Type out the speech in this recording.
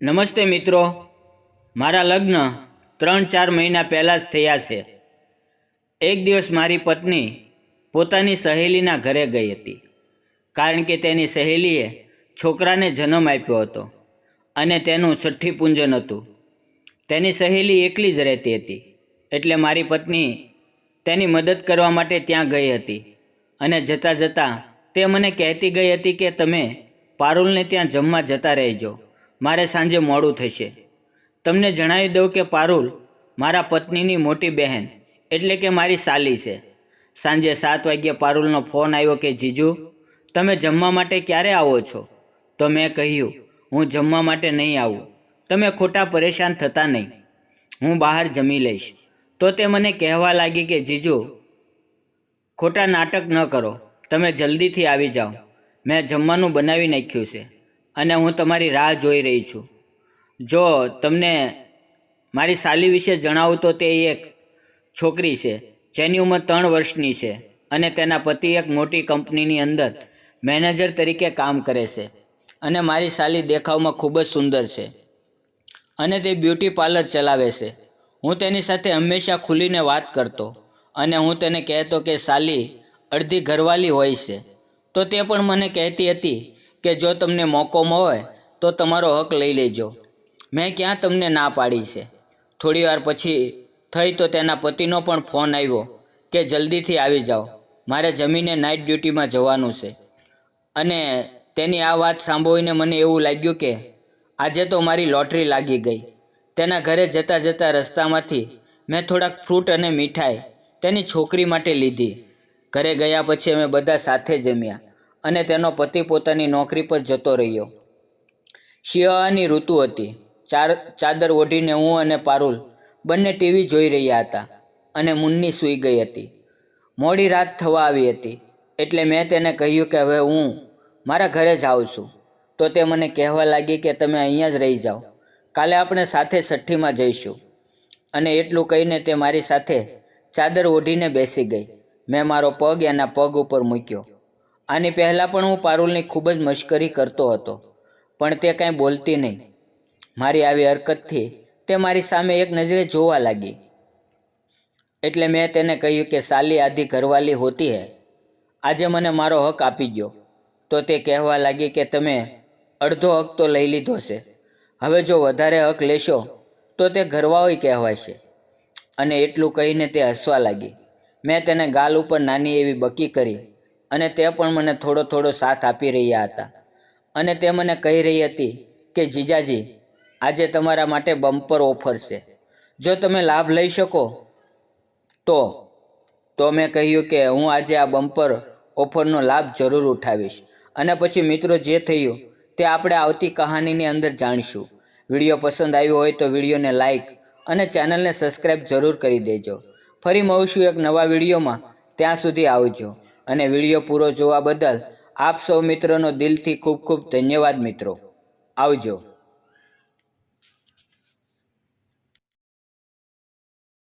નમસ્તે મિત્રો. મારા લગ્ન ત્રણ ચાર મહિના પહેલાં જ થયા છે. એક દિવસ મારી પત્ની પોતાની સહેલીના ઘરે ગઈ હતી. કારણ કે તેની સહેલીએ છોકરાને જન્મ આપ્યો હતો અને તેનું છઠ્ઠી પૂંજન હતું. તેની સહેલી એકલી જ રહેતી હતી. એટલે મારી પત્ની તેની મદદ કરવા માટે ત્યાં ગઈ હતી અને જતાં જતાં તે મને કહેતી ગઈ હતી કે તમે પારુલને ત્યાં જમવા જતા રહેજો. મારે સાંજે મોડું થશે. તમને જણાવી દઉં કે પારુલ, મારા પત્નીની મોટી બહેન, એટલે કે મારી સાલી છે. સાંજે સાત વાગ્યે પારુલનો ફોન આવ્યો કે, જીજુ, તમે જમવા માટે ક્યારે આવો છો? તો મેં કહ્યું, હું જમવા માટે નહીં આવું. તમે ખોટા પરેશાન થતા નહીં. હું બહાર જમી લઈશ. તો તે મને કહેવા લાગી કે, જીજુ, ખોટા નાટક ન કરો. તમે જલ્દીથી આવી જાઓ. મેં જમવાનું બનાવી નાખ્યું છે. અને હું તમારી રાહ જોઈ રહી છું. જો તમને મારી સાલી વિશે જણાવું તો તે એક છોકરી છે, જેની ઉંમર ત્રણ વર્ષની છે અને તેના પતિ એક મોટી કંપનીની અંદર મેનેજર તરીકે કામ કરે છે અને મારી સાલી દેખાવમાં ખૂબ જ સુંદર છે અને તે બ્યુટી પાર્લર ચલાવે છે. હું તેની સાથે હંમેશા ખુલીને વાત કરતો અને હું તેને કહેતો કે સાલી અડધી ઘરવાલી હોય છે. તો તે પણ મને કહેતી હતી કે જો તમને મોકો મળે તો તમારો હક લઈ લેજો. મેં ક્યાં તમને ના પાડી છે? થોડીવાર પછી થઈ તો તેના પતિનો પણ ફોન આવ્યો કે જલ્દીથી આવી જાઓ. મારે જમીને નાઇટ ડ્યુટીમાં જવાનું છે. અને તેની આ વાત સાંભળીને મને એવું લાગ્યું કે આજે તો મારી લોટરી લાગી ગઈ. તેના ઘરે જતાં જતાં રસ્તામાંથી મેં થોડાક ફ્રૂટ અને મીઠાઈ તેની છોકરી માટે લીધી. ઘરે ગયા પછી અમે બધા સાથે જમ્યા. અને તેનો પતિ પોતાની નોકરી પર જતો રહ્યો. શિયાળાની ઋતુ હતી. ચાર, ચાદર ઓઢીને હું અને પારુલ બંને ટીવી જોઈ રહ્યા હતા અને મુન્ની સૂઈ ગઈ હતી. મોડી રાત થવા આવી હતી, એટલે મેં તેને કહ્યું કે હવે હું મારા ઘરે જાઉં છું. તો તે મને કહેવા લાગી કે તમે અહીંયા જ રહી જાઓ. કાલે આપણે સાથે છઠ્ઠીમાં જઈશું. અને એટલું કહીને તે મારી સાથે ચાદર ઓઢીને બેસી ગઈ. મેં મારો પગ એના પગ ઉપર મૂક્યો. આની પહેલાં પણ હું પારુલની ખૂબ જ મશ્કરી કરતો હતો, પણ તે કાંઈ બોલતી નહીં. મારી આવી હરકતથી તે મારી સામે એક નજરે જોવા લાગી. એટલે મેં તેને કહ્યું કે સાલી આધી ઘરવાલી હોતી હે. આજે મને મારો હક આપી ગયો તો તે કહેવા લાગી કે તમે અડધો હક તો લઈ લીધો છે. હવે જો વધારે હક લેશો, તો તે ઘરવાળી કહેવાશે. અને એટલું કહીને તે હસવા લાગી. મેં તેને ગાલ ઉપર નાની એવી બકી કરી અને તે પણ મને થોડો થોડો સાથ આપી રહ્યા હતા. અને તે મને કહી રહી હતી કે, જીજાજી, આજે તમારા માટે બમ્પર ઓફર છે. જો તમે લાભ લઈ શકો, તો તો મેં કહ્યું કે હું આજે આ બમ્પર ઓફરનો લાભ જરૂર ઉઠાવીશ. અને પછી મિત્રો જે થયું તે આપણે આવતી કહાનીની અંદર જાણીશું. વીડિયો પસંદ આવ્યો હોય તો વિડીયોને લાઈક અને ચેનલને સબસ્ક્રાઈબ જરૂર કરી દેજો. ફરી મળીશું એક નવા વિડીયોમાં. ત્યાં સુધી આવજો. અને વીડિયો પૂરો જોવા બદલ આપ સૌ મિત્રોનો દિલથી ખૂબ ખૂબ ધન્યવાદ મિત્રો. આવજો.